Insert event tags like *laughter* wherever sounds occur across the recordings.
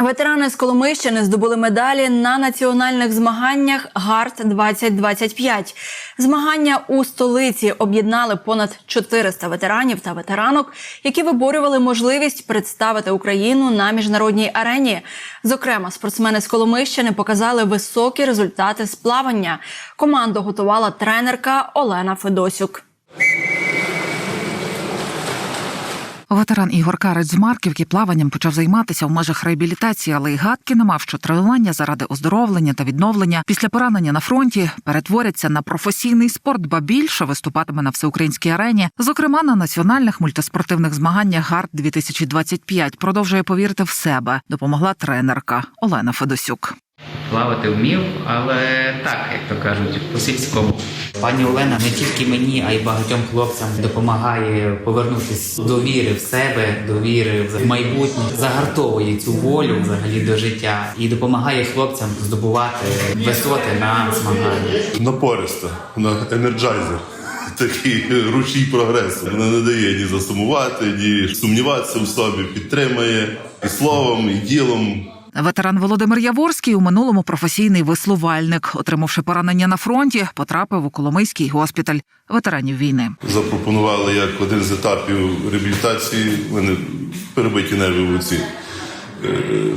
Ветерани з Коломийщини здобули медалі на національних змаганнях ГАРД 2025 Змагання у столиці об'єднали понад 400 ветеранів та ветеранок, які виборювали можливість представити Україну на міжнародній арені. Зокрема, спортсмени з Коломийщини показали високі результати з плавання. Команду готувала тренерка Олена Федосюк. Ветеран Ігор Карець з Марківки плаванням почав займатися в межах реабілітації, але й гадки не мав, що тренування заради оздоровлення та відновлення після поранення на фронті перетворяться на професійний спорт, ба більше виступатиме на всеукраїнській арені, зокрема на національних мультиспортивних змаганнях ГАРД 2025 Продовжує повірити в себе. Допомогла тренерка Олена Федосюк. Плавати вмів, але так, як то кажуть, по-сільському. Пані Олена не тільки мені, а й багатьом хлопцям допомагає повернутися до віри в себе, до віри в майбутнє, загартовує цю волю взагалі до життя і допомагає хлопцям здобувати висоти на змаганнях. напориста, вона енерджайзер. *laughs* Такий ручій прогресу. Вона не дає ні засумувати, ні сумніватися в собі, підтримує і словом, і ділом. Ветеран Володимир Яворський у минулому професійний веслувальник, отримавши поранення на фронті, потрапив у Коломийський госпіталь ветеранів війни. Запропонували як один з етапів реабілітації, мене перебиті нерви в оці, е,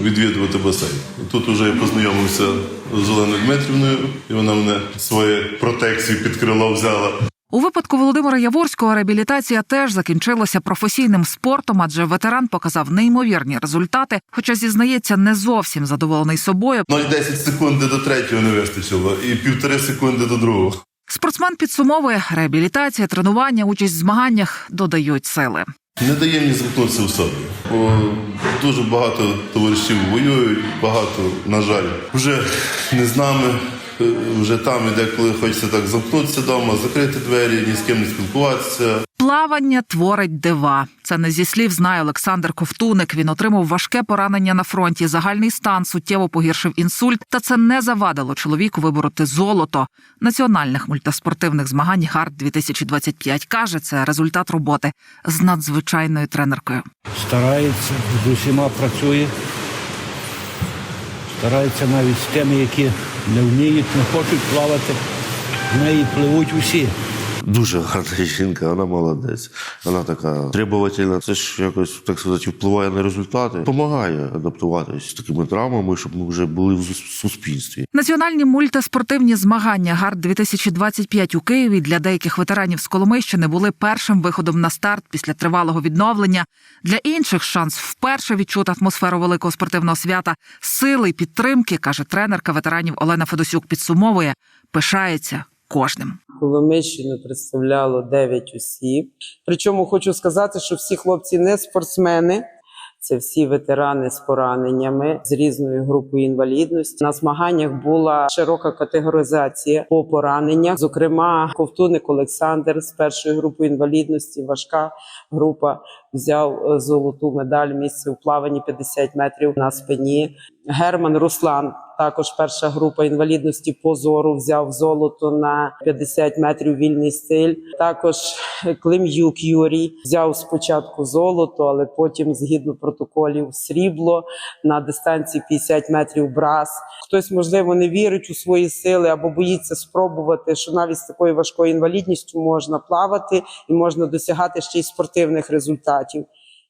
відвідувати басейн. Тут вже я познайомився з Оленою Дмитрівною, і вона мене своє протекцію під крило взяла. У випадку Володимира Яворського реабілітація теж закінчилася професійним спортом, адже ветеран показав неймовірні результати, хоча зізнається, не зовсім задоволений собою. 0,10 секунди до третього не вистачило, і півтори секунди до другого. Спортсмен підсумовує реабілітація, тренування, участь в змаганнях додають сили. Не дає мені замкнутися в собі. Бо дуже багато товаришів воюють, багато, на жаль, вже не з нами, вже там і деколи хочеться так замкнутися вдома, закрити двері, ні з ким не спілкуватися. Плавання творить дива. Це не зі слів знає Олександр Ковтуник. Він отримав важке поранення на фронті. Загальний стан суттєво погіршив інсульт, та це не завадило чоловіку вибороти золото національних мультиспортивних змагань ГАРД 2025 Каже, це результат роботи з надзвичайною тренеркою. старається, з усіма працює, старається навіть з тими, які не вміють, не хочуть плавати, в неї пливуть усі. Дуже гарна жінка, вона молодець. Вона така требовательна. Це ж якось так сказати впливає на результати. Помагає адаптуватися такими травмами, щоб ми вже були в суспільстві. Національні мультиспортивні змагання ГАРД 2025 у Києві для деяких ветеранів з Коломийщини були першим виходом на старт після тривалого відновлення. Для інших шанс вперше відчути атмосферу великого спортивного свята, сили й підтримки, каже тренерка ветеранів Олена Федосюк. Підсумовує, пишається кожним. Коломийщину представляло 9 осіб. Причому хочу сказати, що всі хлопці не спортсмени. Це всі ветерани з пораненнями з різною групою інвалідності. На змаганнях була широка категоризація по пораненнях. Зокрема, ковтуник Олександр з першої групи інвалідності, важка група, взяв е, золоту медаль місце у плаванні 50 метрів на спині. Герман Руслан, також перша група інвалідності по зору, взяв золото на 50 метрів вільний стиль. Також Клим'юк Юрій взяв спочатку золото, але потім, згідно протоколів, срібло на дистанції 50 метрів брас. Хтось, можливо, не вірить у свої сили або боїться спробувати, що навіть з такою важкою інвалідністю можна плавати і можна досягати ще й спортивних результатів.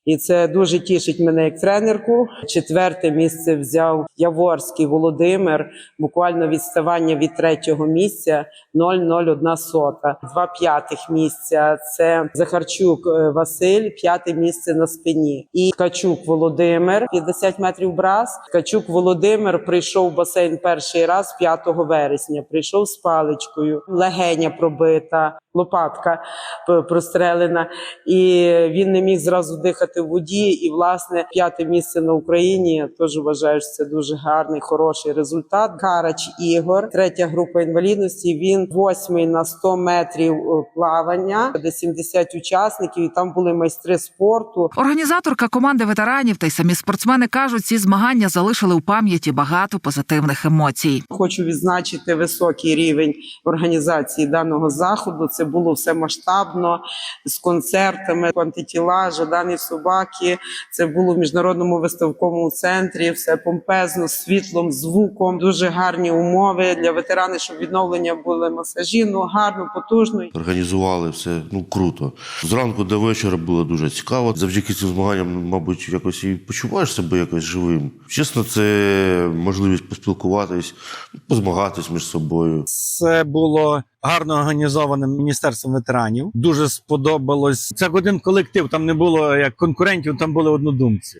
І це дуже тішить мене як тренерку. Четверте місце взяв Яворський Володимир. Буквально відставання від третього місця 0,01 сота. Два п'ятих місця це Захарчук е, Василь, п'яте місце на спині. І Ткачук Володимир, 50 метрів брас. Ткачук Володимир прийшов в басейн перший раз 5 вересня. Прийшов з паличкою, легеня пробита, лопатка прострелена, і він не міг зразу дихати в воді. І власне п'яте місце на Україні. Я теж вважаю, що це дуже гарний, хороший результат. Карач Ігор, третя група інвалідності. Він восьмий на 100 метрів е, плавання, де 70 учасників, і там були майстри спорту. Організаторка команди ветеранів та й самі спортсмени кажуть, ці змагання залишили у пам'яті багато позитивних емоцій. Хочу відзначити високий рівень організації даного заходу. Це було все масштабно з концертами, антитіла, Жадан і Собак. Собаки. Це було в міжнародному виставковому центрі. Все помпезно, світлом, звуком. Дуже гарні умови для ветеранів, щоб відновлення були масажі. Ну гарно, потужно. Організували все ну круто. Зранку до вечора було дуже цікаво. Завдяки цим змаганням, мабуть, якось і почуваєш себе якось живим. Чесно, це можливість поспілкуватись, позмагатись між собою. Це було гарно організоване міністерством ветеранів. Дуже сподобалось. Це один колектив. Там не було як конкурентів, там були однодумці.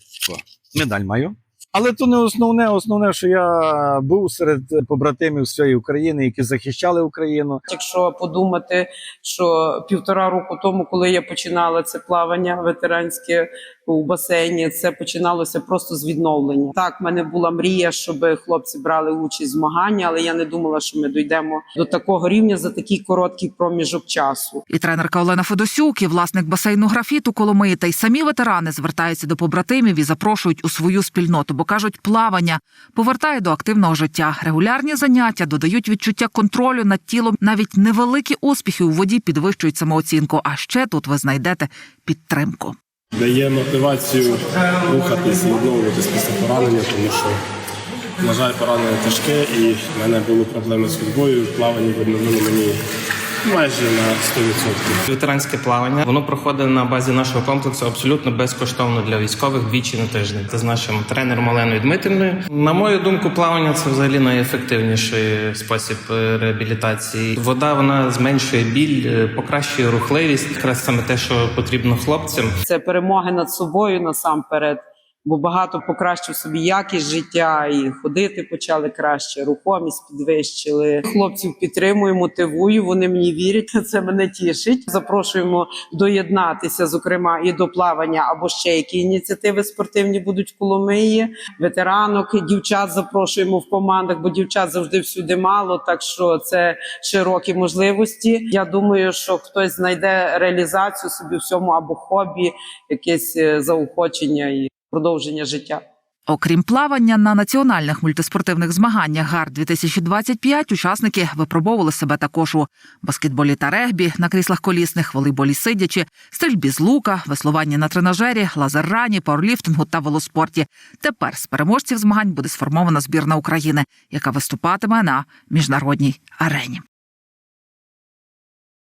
Медаль маю. Але то не основне. Основне, що я був серед побратимів всієї України, які захищали Україну. Якщо подумати, що півтора року тому, коли я починала це плавання ветеранське у басейні, це починалося просто з відновлення. Так, в мене була мрія, щоб хлопці брали участь в змаганні, але я не думала, що ми дійдемо до такого рівня за такий короткий проміжок часу. І тренерка Олена Федосюк, і власник басейну графіту Коломиї, та й самі ветерани звертаються до побратимів і запрошують у свою спільноту, бо кажуть, плавання повертає до активного життя. Регулярні заняття додають відчуття контролю над тілом. Навіть невеликі успіхи у воді підвищують самооцінку. А ще тут ви знайдете підтримку. Дає мотивацію рухатись відновлюватись після поранення, тому що, на жаль, поранення тяжке, і в мене були проблеми з ходьбою. Плавання відновили мені майже на 100%. Ветеранське плавання воно проходить на базі нашого комплексу абсолютно безкоштовно для військових двічі на тиждень. Це з нашим тренером Оленою Дмитрівною. На мою думку, плавання це взагалі найефективніший спосіб е, реабілітації. Вода вона зменшує біль, е, покращує рухливість. Якраз саме те, що потрібно хлопцям. Це перемоги над собою насамперед. Бо багато покращив собі якість життя, і ходити почали краще, рухомість підвищили. Хлопців підтримую, мотивую. Вони мені вірять. *laughs* Це мене тішить. Запрошуємо доєднатися, зокрема, і до плавання або ще які ініціативи спортивні будуть в Коломиї. Ветеранок, дівчат запрошуємо в командах, бо дівчат завжди всюди мало. Так що це широкі можливості. Я думаю, що хтось знайде реалізацію собі в цьому або хобі, якесь е, заохочення і продовження життя. Окрім плавання на національних мультиспортивних змаганнях ГАР 2025 учасники випробовували себе також у баскетболі та регбі, на кріслах колісних, волейболі сидячи, стрільбі з лука, веслуванні на тренажері, лазеррані, пауерліфтингу та велоспорті. Тепер з переможців змагань буде сформована збірна України, яка виступатиме на міжнародній арені.